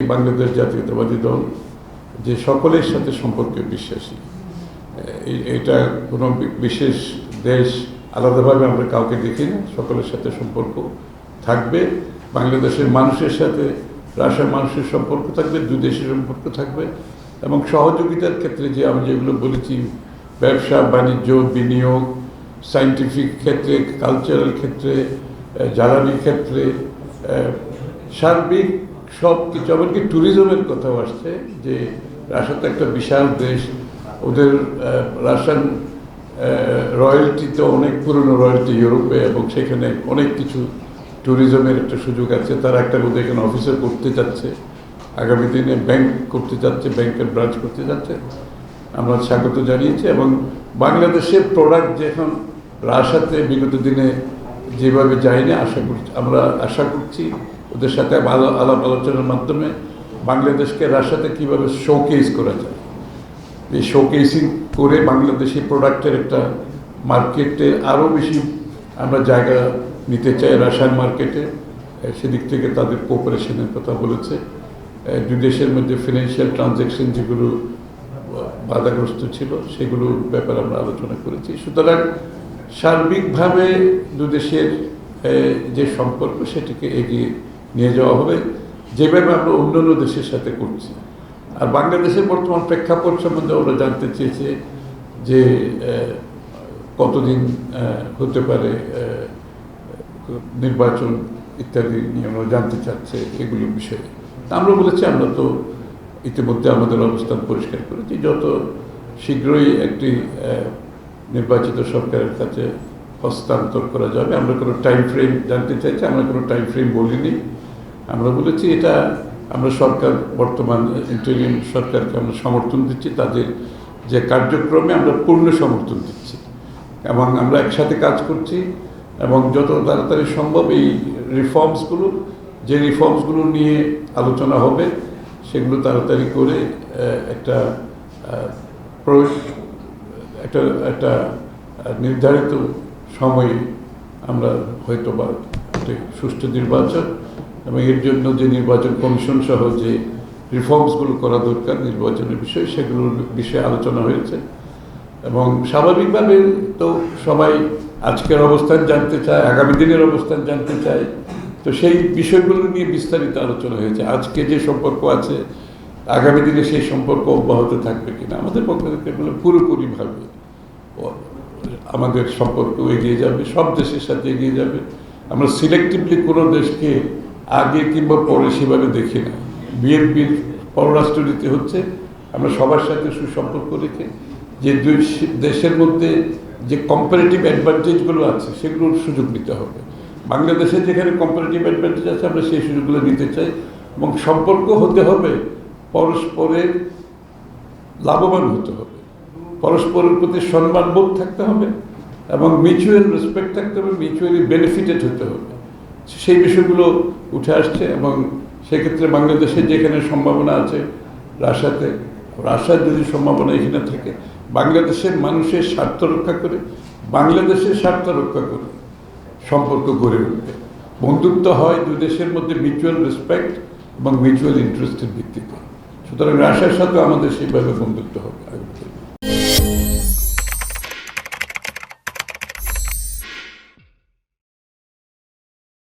বাংলাদেশ জাতীয়তাবাদী দল যে সকলের সাথে সম্পর্কে বিশ্বাসী। এটা কোনো বিশেষ দেশ আলাদাভাবে আমরা কাউকে দেখি না সকলের সাথে সম্পর্ক থাকবে। বাংলাদেশের মানুষের সাথে রাশিয়ার মানুষের সম্পর্ক থাকবে দুই দেশের সম্পর্ক থাকবে এবং সহযোগিতার ক্ষেত্রে যে আমি যেগুলো বলেছি ব্যবসা বাণিজ্য বিনিয়োগ সায়েন্টিফিক ক্ষেত্রে কালচারাল ক্ষেত্রে আহ, জ্বালানির ক্ষেত্রে সার্বিক সব কিছু, এমনকি ট্যুরিজমের কথাও আসছে যে রাশিয়া তো একটা বিশাল দেশ, ওদের রাশিয়ান রয়্যালটি তো অনেক পুরনো রয়্যালটি ইউরোপে এবং সেখানে অনেক কিছু ট্যুরিজমের একটা সুযোগ আছে। তারা একটা বোধহয় এখানে অফিসার করতে চাচ্ছে। আগামী দিনে ব্যাংক করতে চাচ্ছে ব্যাংকের ব্রাঞ্চ করতে যাচ্ছে আমরা স্বাগত জানিয়েছি এবং বাংলাদেশের প্রোডাক্ট যে এখন রাশাতে বিগত দিনে যেভাবে যায়নি আশা করছি আমরা আশা করছি ওদের সাথে ভালো আলাপ আলোচনার মাধ্যমে বাংলাদেশকে রাশাতে কীভাবে শোকেস করা যায়। এই শোকেসিং করে বাংলাদেশি প্রোডাক্টের একটা মার্কেটে আরও বেশি আমরা জায়গা নিতে চাই রাশিয়ান মার্কেটে সেদিক থেকে তাদের কোঅপারেশনের কথা বলেছে। দুই দেশের মধ্যে ফিনান্সিয়াল ট্রানজ্যাকশন যেগুলো বাধাগ্রস্ত ছিল, সেগুলোর ব্যাপারে আমরা আলোচনা করেছি। সুতরাং সার্বিকভাবে দু দেশের যে সম্পর্ক সেটিকে এগিয়ে নিয়ে যাওয়া হবে। যেভাবে আমরা অন্যান্য দেশের সাথে করছি। আর বাংলাদেশের বর্তমান প্রেক্ষাপট সম্বন্ধে ওরা জানতে চেয়েছে যে কতদিন হতে পারে নির্বাচন ইত্যাদি নিয়ে ওরা জানতে চাচ্ছে এগুলো বিষয়ে। আমরা বলেছি, আমরা তো ইতিমধ্যে আমাদের অবস্থান পরিষ্কার করেছি। যত শীঘ্রই একটি নির্বাচিত সরকারের কাছে হস্তান্তর করা যাবে। আমরা কোনো টাইম ফ্রেম জানতে চাইছি, আমরা কোনো টাইম ফ্রেম বলিনি। আমরা বলেছি, এটা আমরা সরকার, বর্তমান ইন্টারিয়াম সরকারকে আমরা সমর্থন দিচ্ছি, তাদের যে কার্যক্রমে আমরা পূর্ণ সমর্থন দিচ্ছি। এবং আমরা একসাথে কাজ করছি, এবং যত তাড়াতাড়ি সম্ভব এই রিফর্মসগুলো যে রিফর্মসগুলো নিয়ে আলোচনা হবে, সেগুলো তাড়াতাড়ি করে একটা একটা একটা নির্ধারিত সময়ে আমরা হয়তো বা একটি সুষ্ঠু নির্বাচন এবং এর জন্য যে নির্বাচন কমিশন সহ যে রিফর্মসগুলো করা দরকার নির্বাচনের বিষয়ে, সেগুলোর বিষয়ে আলোচনা হয়েছে। এবং স্বাভাবিকভাবে তো সবাই আজকের অবস্থান জানতে চায়, আগামী দিনের অবস্থান জানতে চায়। তো সেই বিষয়গুলো নিয়ে বিস্তারিত আলোচনা হয়েছে। আজকে যে সম্পর্ক আছে আগামী দিনে সেই সম্পর্ক অব্যাহত থাকবে কিনা? আমাদের পক্ষ থেকে বলে পুরোপুরিভাবে আমাদের সম্পর্ক এগিয়ে যাবে, সব দেশের সাথে এগিয়ে যাবে। আমরা সিলেক্টিভলি কোনো দেশকে আগে কিংবা পরে সেভাবে দেখি না। বিএনপির পররাষ্ট্রনীতি হচ্ছে আমরা সবার সাথে সুসম্পর্ক রেখে যে দুই দেশের মধ্যে যে কম্পারেটিভ অ্যাডভান্টেজগুলো আছে, সেগুলোর সুযোগ নিতে হবে। বাংলাদেশে যেখানে কম্পারেটিভ অ্যাডভান্টেজ আছে, আমরা সেই সুযোগগুলো নিতে চাই এবং সম্পর্ক হতে হবে পরস্পরের লাভবান হতে হবে। পরস্পরের প্রতি সম্মানবোধ থাকতে হবে এবং মিউচুয়াল রেসপেক্ট থাকতে হবে মিউচুয়ালি বেনিফিটেড হতে হবে। সেই বিষয়গুলো উঠে আসছে এবং সেক্ষেত্রে বাংলাদেশের যেখানে সম্ভাবনা আছে, রাশিয়াতে, রাশিয়ার যদি সম্ভাবনা এখানে থাকে, বাংলাদেশের মানুষের স্বার্থ রক্ষা করে, বাংলাদেশের স্বার্থ রক্ষা করে সম্পর্ক গড়ে উঠবে। বন্ধুত্ব হয় দুই দেশের মধ্যে মিউচুয়াল রেসপেক্ট এবং মিউচুয়াল ইন্টারেস্টের ভিত্তিতে। সুতরাং রাশিয়ার সাথে আমাদের সেইভাবে বন্ধুত্ব হবে।